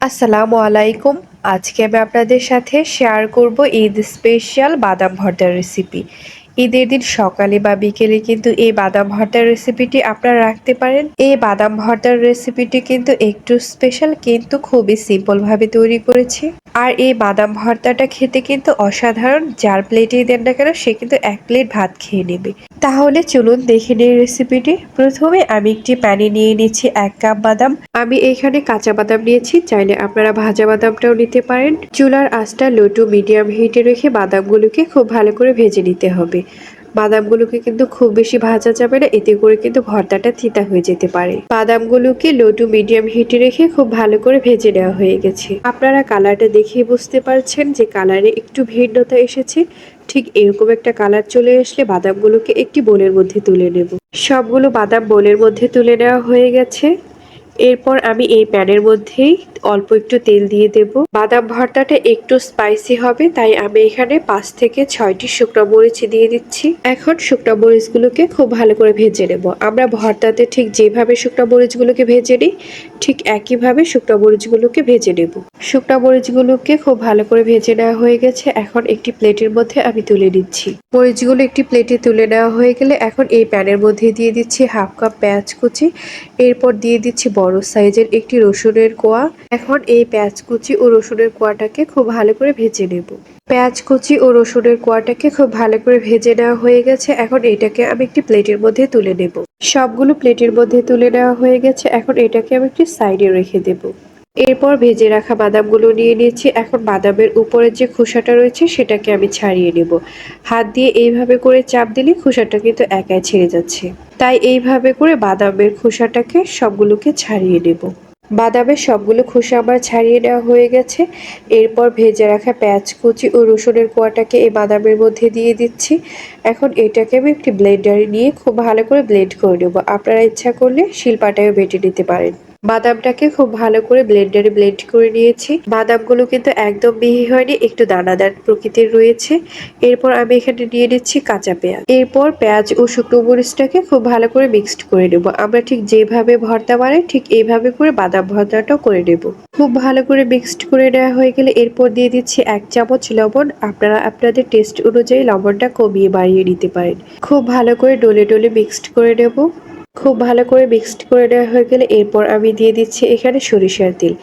আসসালামু আলাইকুম। আজকে আমি আপনাদের সাথে শেয়ার করব ঈদ স্পেশাল বাদাম ভর্তার রেসিপি ঈদের দিন সকালে বা বিকেলে কিন্তু এই বাদাম ভর্তার রেসিপিটি আপনারা রাখতে পারেন। এই বাদাম ভর্তার রেসিপিটি কিন্তু একটু স্পেশাল কিন্তু খুবই সিম্পলভাবে তৈরি করেছি। আর এই বাদাম ভর্তাটা খেতে কিন্তু অসাধারণ। যার প্লেটেই দেন না কেন, সে কিন্তু এক প্লেট ভাত খেয়ে নেবে। তাহলে চলুন দেখে নিই রেসিপিটি প্রথমে আমি একটি প্যানে নিয়ে নিচ্ছি এক কাপ বাদাম। আমি এখানে কাঁচা বাদাম নিয়েছি, চাইলে আপনারা ভাজা বাদামটাও নিতে পারেন। চুলার আঁচটা লো টু মিডিয়াম হিটে রেখে বাদামগুলোকে খুব ভালো করে ভেজে নিতে হবে। বাদামগুলোকে কিন্তু খুব বেশি ভাজা যাবে না, এতে করে কিন্তু ভর্তাটা থিতা হয়ে যেতে পারে। বাদামগুলোকে লো টু মিডিয়াম হিটে রেখে খুব ভালো করে ভেজে নেওয়া হয়ে গেছে। আপনারা কালারটা দেখেই বুঝতে পারছেন যে কালারে একটু ভিন্নতা এসেছে। ঠিক এরকম একটা কালার চলে আসলে বাদামগুলোকে একটি বোলের মধ্যে তুলে নেব। সবগুলো বাদাম বোলের মধ্যে তুলে নেওয়া হয়ে গেছে। এরপর আমি এই প্যানের মধ্যেই অল্প একটু তেল দিয়ে দেব। বাদাম ভর্তাটা একটু স্পাইসি হবে, তাই আমি এখানে পাঁচ থেকে ছয়টি শুকনো মরিচ দিয়ে দিচ্ছি। এখন শুকনো মরিচগুলোকে খুব ভালো করে ভেজে নেব। আমরা ভর্তাতে ঠিক যেভাবে শুকনো মরিচগুলোকে ভেজে নিই, ঠিক একইভাবে শুকনো মরিচগুলোকে ভেজে নেব। শুকনো মরিচগুলোকে খুব ভালো করে ভেজে নেওয়া হয়ে গেছে। এখন একটি প্লেটের মধ্যে আমি তুলে নিচ্ছি। মরিচগুলো একটি প্লেটে তুলে নেওয়া হয়ে গেলে এখন এই প্যানের মধ্যে দিয়ে দিচ্ছি হাফ কাপ পেঁয়াজ কুচি। এরপর দিয়ে দিচ্ছি বড় সাইজের একটি রসুনের কোয়া। এখন এই পেঁয়াজ কুচি ও রসুনের কোয়াটাকে খুব ভালো করে ভেজে নেব। পেঁয়াজ কুচি ও রসুনের কোয়াটাকে খুব ভালো করে ভেজে নেওয়া হয়ে গেছে। এখন এটাকে আমি একটি প্লেটের মধ্যে তুলে নেব। সবগুলো প্লেটের মধ্যে তুলে নেওয়া হয়ে গেছে। এখন এটাকে আমি একটি সাইডে রেখে দেব। এরপর ভেজে রাখা বাদামগুলো নিয়ে নিয়েছি। এখন বাদামের উপরে যে খোসাটা রয়েছে, সেটাকে আমি ছাড়িয়ে নেব। হাত দিয়ে এইভাবে করে চাপ দিলে খোসাটা কিন্তু একাই ছেড়ে যাচ্ছে। তাই এইভাবে করে বাদামের খোসাটাকে সবগুলোকে ছাড়িয়ে নেব। বাদামের সবগুলো খোসা আমার ছাড়িয়ে নেওয়া হয়ে গেছে। এরপর ভেজে রাখা পেঁয়াজ কুচি ও রসুনের কোয়াটাকে এই বাদামের মধ্যে দিয়ে দিচ্ছি। এখন এটাকে আমি একটি ব্লেন্ডারে নিয়ে খুব ভালো করে ব্লেন্ড করে নেব। আপনারা ইচ্ছা করলে শিলপাটায়ও বেটে নিতে পারেন। বাদামটাকে খুব ভালো করে ব্লেন্ডারে ব্লেন্ড করে নিয়েছি। বাদামগুলো কিন্তু একদম মিহি হয়নি, একটু দানাদার প্রকৃতির রয়েছে। এরপর আমি এখানে নিয়ে নিচ্ছি কাঁচা পেঁয়াজ। এরপর পেঁয়াজ ও শুকনো মরিচটাকে খুব ভালো করে মিক্সড করে নেব। আমরা ঠিক যেভাবে ভর্তা বানাই, ঠিক এইভাবে করে বাদাম ভর্তাটাও করে নেব। খুব ভালো করে মিক্সড করে নেওয়া হয়ে গেলে এরপর দিয়ে দিচ্ছি এক চামচ লবণ। আপনারা আপনাদের টেস্ট অনুযায়ী লবণটা কমিয়ে বাড়িয়ে নিতে পারেন। খুব ভালো করে ডলে ডলে মিক্সড করে নেব। খুব ভালো করে মিক্সড করে নেওয়া হয়ে গেলে এরপর আমি দিয়ে দিচ্ছি এখানে সরিষার তেল।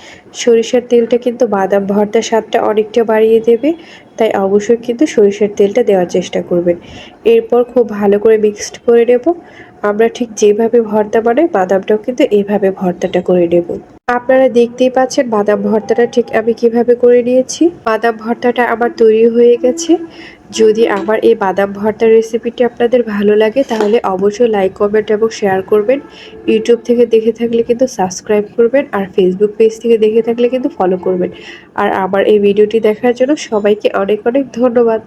সরিষার তেলটা কিন্তু বাদাম ভর্তার স্বাদটা অনেকটা বাড়িয়ে দেবে, তাই অবশ্যই কিন্তু সরিষার তেলটা দেওয়ার চেষ্টা করবেন। এরপর খুব ভালো করে মিক্সড করে নেব। আমরা ঠিক যেভাবে ভর্তা বানাই, বাদামটাও কিন্তু এইভাবে ভর্তাটা করে নেব। আপনারা দেখতেই পাচ্ছেন বাদাম ভর্তাটা ঠিক আমি কীভাবে করে নিয়েছি। বাদাম ভর্তাটা আমার তৈরি হয়ে গেছে। যদি আমার এই বাদাম ভর্তা রেসিপিটি আপনাদের ভালো লাগে, তাহলে অবশ্যই লাইক কমেন্ট এবং শেয়ার করবেন। ইউটিউব থেকে দেখে থাকলে কিন্তু সাবস্ক্রাইব করবেন আর ফেসবুক পেজ থেকে দেখে থাকলে কিন্তু ফলো করবেন। আর আমার এই ভিডিওটি দেখার জন্য সবাইকে অনেক অনেক ধন্যবাদ।